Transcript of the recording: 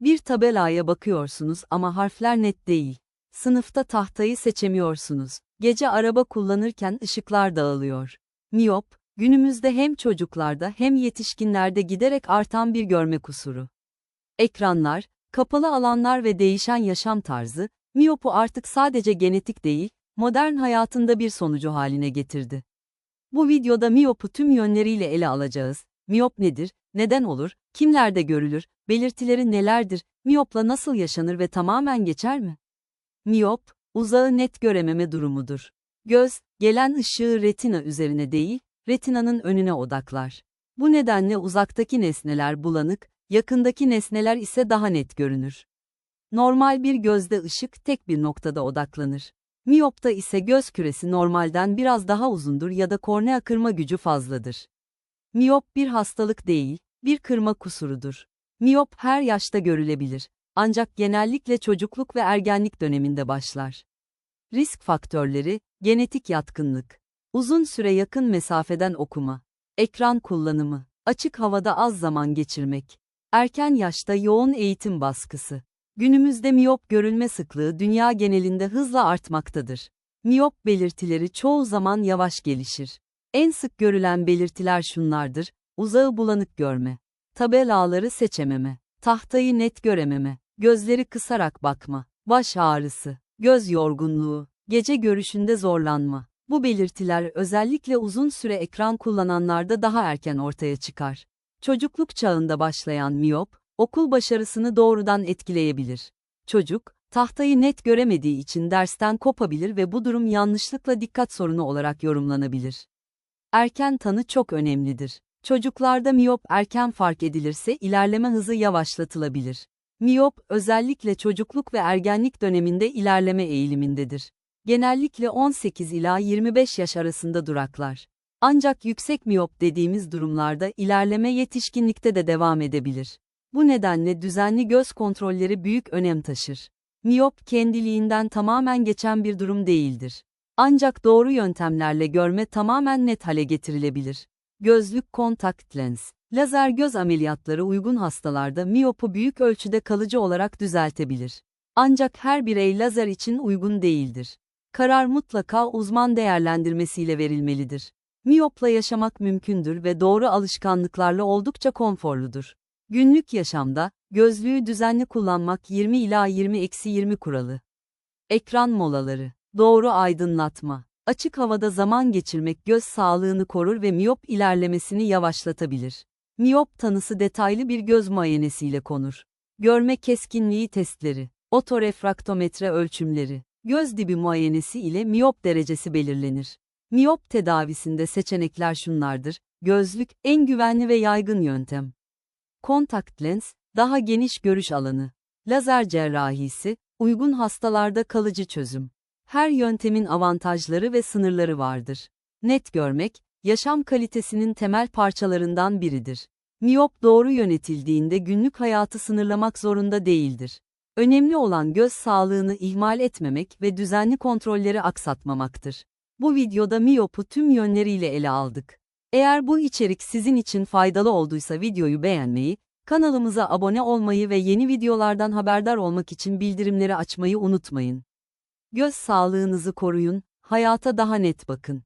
Bir tabelaya bakıyorsunuz ama harfler net değil. Sınıfta tahtayı seçemiyorsunuz. Gece araba kullanırken ışıklar dağılıyor. Miyop, günümüzde hem çocuklarda hem yetişkinlerde giderek artan bir görme kusuru. Ekranlar, kapalı alanlar ve değişen yaşam tarzı, miyopu artık sadece genetik değil, modern hayatında bir sonucu haline getirdi. Bu videoda miyopu tüm yönleriyle ele alacağız. Miyop nedir, neden olur, kimlerde görülür, belirtileri nelerdir, miyopla nasıl yaşanır ve tamamen geçer mi? Miyop, uzağı net görememe durumudur. Göz, gelen ışığı retina üzerine değil, retinanın önüne odaklar. Bu nedenle uzaktaki nesneler bulanık, yakındaki nesneler ise daha net görünür. Normal bir gözde ışık tek bir noktada odaklanır. Miyopta ise göz küresi normalden biraz daha uzundur ya da kornea kırma gücü fazladır. Miyop bir hastalık değil, bir kırma kusurudur. Miyop her yaşta görülebilir. Ancak genellikle çocukluk ve ergenlik döneminde başlar. Risk faktörleri, genetik yatkınlık, uzun süre yakın mesafeden okuma, ekran kullanımı, açık havada az zaman geçirmek, erken yaşta yoğun eğitim baskısı. Günümüzde miyop görülme sıklığı dünya genelinde hızla artmaktadır. Miyop belirtileri çoğu zaman yavaş gelişir. En sık görülen belirtiler şunlardır: uzağı bulanık görme, tabelaları seçememe, tahtayı net görememe, gözleri kısarak bakma, baş ağrısı, göz yorgunluğu, gece görüşünde zorlanma. Bu belirtiler özellikle uzun süre ekran kullananlarda daha erken ortaya çıkar. Çocukluk çağında başlayan miyop, okul başarısını doğrudan etkileyebilir. Çocuk, tahtayı net göremediği için dersten kopabilir ve bu durum yanlışlıkla dikkat sorunu olarak yorumlanabilir. Erken tanı çok önemlidir. Çocuklarda miyop erken fark edilirse ilerleme hızı yavaşlatılabilir. Miyop, özellikle çocukluk ve ergenlik döneminde ilerleme eğilimindedir. Genellikle 18 ila 25 yaş arasında duraklar. Ancak yüksek miyop dediğimiz durumlarda ilerleme yetişkinlikte de devam edebilir. Bu nedenle düzenli göz kontrolleri büyük önem taşır. Miyop kendiliğinden tamamen geçen bir durum değildir. Ancak doğru yöntemlerle görme tamamen net hale getirilebilir. Gözlük kontakt lens. Lazer göz ameliyatları uygun hastalarda miyopu büyük ölçüde kalıcı olarak düzeltebilir. Ancak her birey lazer için uygun değildir. Karar mutlaka uzman değerlendirmesiyle verilmelidir. Miyopla yaşamak mümkündür ve doğru alışkanlıklarla oldukça konforludur. Günlük yaşamda, gözlüğü düzenli kullanmak 20 ila 20-20 kuralı. Ekran molaları, doğru aydınlatma, açık havada zaman geçirmek göz sağlığını korur ve miyop ilerlemesini yavaşlatabilir. Miyop tanısı detaylı bir göz muayenesiyle konur. Görme keskinliği testleri, otorefraktometre ölçümleri, göz dibi muayenesi ile miyop derecesi belirlenir. Miyop tedavisinde seçenekler şunlardır, gözlük, en güvenli ve yaygın yöntem. Kontakt lens, daha geniş görüş alanı. Lazer cerrahisi, uygun hastalarda kalıcı çözüm. Her yöntemin avantajları ve sınırları vardır. Net görmek, yaşam kalitesinin temel parçalarından biridir. Miyop doğru yönetildiğinde günlük hayatı sınırlamak zorunda değildir. Önemli olan göz sağlığını ihmal etmemek ve düzenli kontrolleri aksatmamaktır. Bu videoda miyopu tüm yönleriyle ele aldık. Eğer bu içerik sizin için faydalı olduysa videoyu beğenmeyi, kanalımıza abone olmayı ve yeni videolardan haberdar olmak için bildirimleri açmayı unutmayın. Göz sağlığınızı koruyun, hayata daha net bakın.